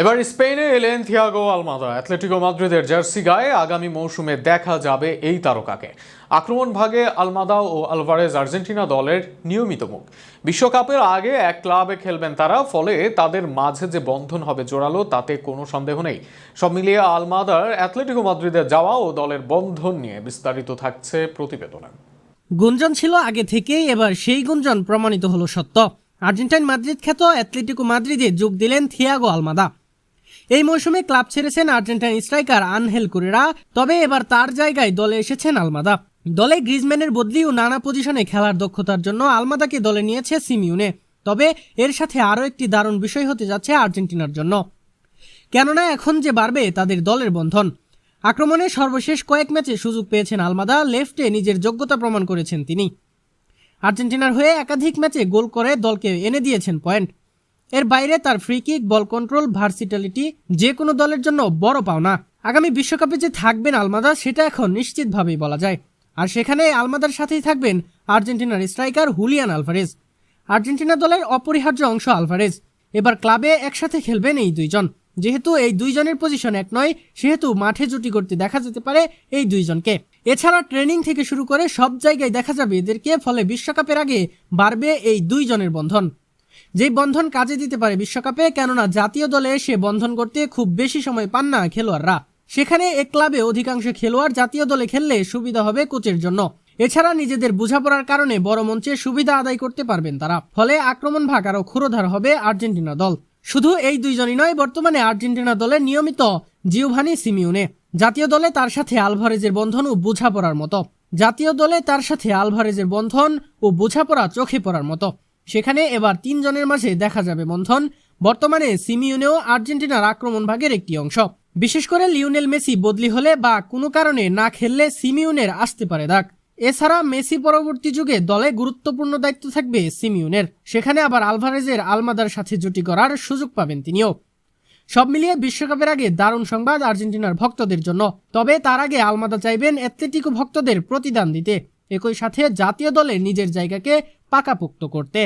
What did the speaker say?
এবার স্পেনে এলেন থিয়াগো আলমাদা। অ্যাথলেটিকো মাদ্রিদের জার্সি গায়ে আগামী মৌসুমে দেখা যাবে এই তারকাকে। আক্রমণ ভাগে আলমাদা ও আলভারেজ আর্জেন্টিনা দলের নিয়মিত মুখ। বিশ্বকাপের আগে এক ক্লাবে খেলবেন তারা, ফলে তাদের মাঝে যে বন্ধন হবে জোরালো, তাতে কোনো সন্দেহ নেই। সব মিলিয়ে আলমাদার অ্যাথলেটিকো মাদ্রিদে যাওয়া ও দলের বন্ধন নিয়ে বিস্তারিত থাকছে প্রতিবেদনে। গুঞ্জন ছিল আগে থেকেই, এবার সেই গুঞ্জন প্রমাণিত হলো সত্য। আর্জেন্টাইন মাদ্রিদ খ্যাত অ্যাথলেটিকো মাদ্রিদে যোগ দিলেন থিয়াগো আলমাদা। এই মৌসুমে ক্লাব ছেড়েছেন আর্জেন্টাইন স্ট্রাইকার আনহেল কুরেরা, তবে এবার তার জায়গায় দলে এসেছেন আলমাদা। দলে গ্রিজম্যানের বদলি ও নানা পজিশনে খেলার দক্ষতার জন্য আলমাদাকে দলে নিয়েছে সিমিউনে। তবে এর সাথে আরও একটি দারুণ বিষয় হতে যাচ্ছে আর্জেন্টিনার জন্য। কেননা এখন যে বাড়বে তাদের দলের বন্ধন। আক্রমণে সর্বশেষ কয়েক ম্যাচে সুযোগ পেয়েছেন আলমাদা, লেফটে নিজের যোগ্যতা প্রমাণ করেছেন তিনি। আর্জেন্টিনার হয়ে একাধিক ম্যাচে গোল করে দলকে এনে দিয়েছেন পয়েন্ট। এর বাইরে তার free kick ball control versatility যে কোনো দলের জন্য বড় পাওনা। আগামী বিশ্বকাপে যে থাকবেন আলমাদা, সেটা এখন নিশ্চিতভাবেই বলা যায়। আর সেখানে আলমাদার সাথেই থাকবেন আর্জেন্টিনার স্ট্রাইকার হুলিয়ান আলভারেজ। আর্জেন্টিনা দলের অপরিহার্য অংশ আলভারেজ। এবার ক্লাবে একসাথে খেলবেন এই দুইজন। যেহেতু এই দুইজনের পজিশন এক নয়, সেহেতু মাঠে জুটি করতে দেখা যেতে পারে এই দুইজনকে। এছাড়া ট্রেনিং থেকে শুরু করে সব জায়গায় দেখা যাবে এদেরকে, ফলে বিশ্বকাপের আগে বাড়বে এই দুইজনের বন্ধন। যেই বন্ধন কাজে দিতে পারে বিশ্বকাপে, কেননা জাতীয় দলে এসে বন্ধন করতে খুব বেশি সময় পান না খেলোয়াড়রা। সেখানে এক ক্লাবে অধিকাংশ খেলোয়াড় জাতীয় দলে খেললে সুবিধা হবে কোচের জন্য। এছাড়া নিজেদের বোঝাপড়ার কারণে বড় মঞ্চে সুবিধা আদায় করতে পারবেন তারা। ফলে আক্রমণ ভাগ আরও ক্ষুরোধার হবে আর্জেন্টিনা দল। শুধু এই দুইজনই নয়, বর্তমানে আর্জেন্টিনা দলে নিয়মিত জিওভানি সিমিউনে জাতীয় দলে তার সাথে আলভারেজের বন্ধন ও বোঝাপড়ার মতো। জাতীয় দলে তার সাথে আলভারেজের বন্ধন ও বোঝাপড়া চোখে পড়ার মতো। সেখানে এবার তিনজনের মাঝে দেখা যাবে বন্ধন। বর্তমানে সিমিউনেও আর্জেন্টিনার আক্রমণ ভাগের একটি অংশ। বিশেষ করে লিওনেল মেসি বদলি হলে বা কোনো কারণে না খেললে সিমিউনের আসতে পারে দাগ। এছাড়া মেসি পরবর্তী যুগে দলে গুরুত্বপূর্ণ দায়িত্ব থাকবে সিমিউনের। সেখানে আবার আলভারেজের আলমাদার সাথে জুটি করার সুযোগ পাবেন তিনিও। সব মিলিয়ে বিশ্বকাপের আগে দারুণ সংবাদ আর্জেন্টিনার ভক্তদের জন্য। তবে তার আগে আলমাদা চাইবেন অ্যাথলেটিকো ভক্তদের প্রতিদান দিতে। একই সাথে জাতীয় দলে নিজের জায়গাকে পাকাপোক্ত করতে